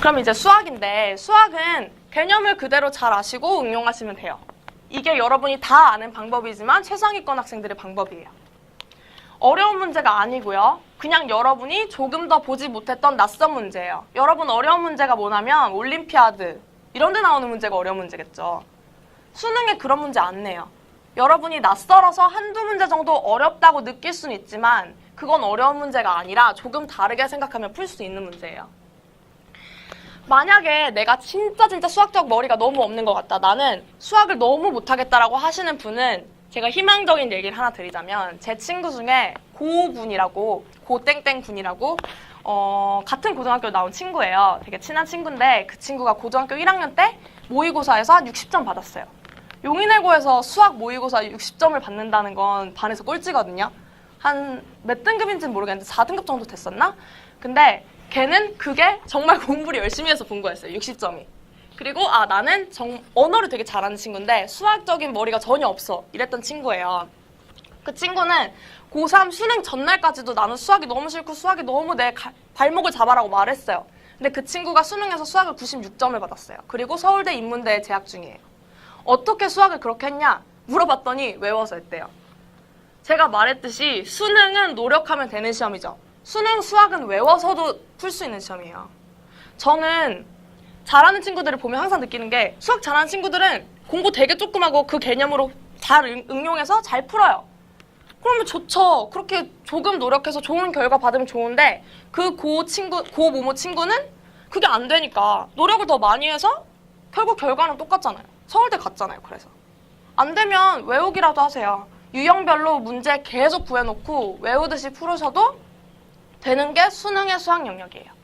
그럼 이제 수학인데 수학은 개념을 그대로 잘 아시고 응용하시면 돼요. 이게 여러분이 다 아는 방법이지만 최상위권 학생들의 방법이에요. 어려운 문제가 아니고요. 그냥 여러분이 조금 더 보지 못했던 낯선 문제예요. 여러분 어려운 문제가 뭐냐면 올림피아드 이런 데 나오는 문제가 어려운 문제겠죠. 수능에 그런 문제 안 내요. 여러분이 낯설어서 한두 문제 정도 어렵다고 느낄 수는 있지만 그건 어려운 문제가 아니라 조금 다르게 생각하면 풀 수 있는 문제예요. 만약에 내가 진짜 진짜 수학적 머리가 너무 없는 것 같다. 나는 수학을 너무 못하겠다라고 하시는 분은 제가 희망적인 얘기를 하나 드리자면 제 친구 중에 고군이라고 고땡땡 군이라고 어, 같은 고등학교 나온 친구예요. 되게 친한 친구인데 그 친구가 고등학교 1학년 때 모의고사에서 한 60점 받았어요. 용인외고에서 수학 모의고사 60점을 받는다는 건 반에서 꼴찌거든요. 한 몇 등급인지는 모르겠는데 4등급 정도 됐었나? 근데 걔는 그게 정말 공부를 열심히 해서 본 거였어요. 60점이. 그리고 아 나는 정, 언어를 되게 잘하는 친구인데 수학적인 머리가 전혀 없어 이랬던 친구예요. 그 친구는 고3 수능 전날까지도 나는 수학이 너무 싫고 수학이 너무 내 가- 발목을 잡아라고 말했어요. 근데 그 친구가 수능에서 수학을 96점을 받았어요. 그리고 서울대 인문대에 재학 중이에요. 어떻게 수학을 그렇게 했냐? 물어봤더니 외워서 했대요. 제가 말했듯이 수능은 노력하면 되는 시험이죠. 수능 수학은 외워서도 풀 수 있는 시험이에요. 저는 잘하는 친구들을 보면 항상 느끼는 게 수학 잘하는 친구들은 공부 되게 조금 하고 그 개념으로 잘 응- 응용해서 잘 풀어요. 그러면 좋죠. 그렇게 조금 노력해서 좋은 결과 받으면 좋은데 그 고 친구, 고 모모 친구는 그게 안 되니까 노력을 더 많이 해서 결국 결과는 똑같잖아요. 서울대 갔잖아요. 그래서 안 되면 외우기라도 하세요. 유형별로 문제 계속 구해놓고 외우듯이 풀으셔도 되는 게 수능의 수학 영역이에요.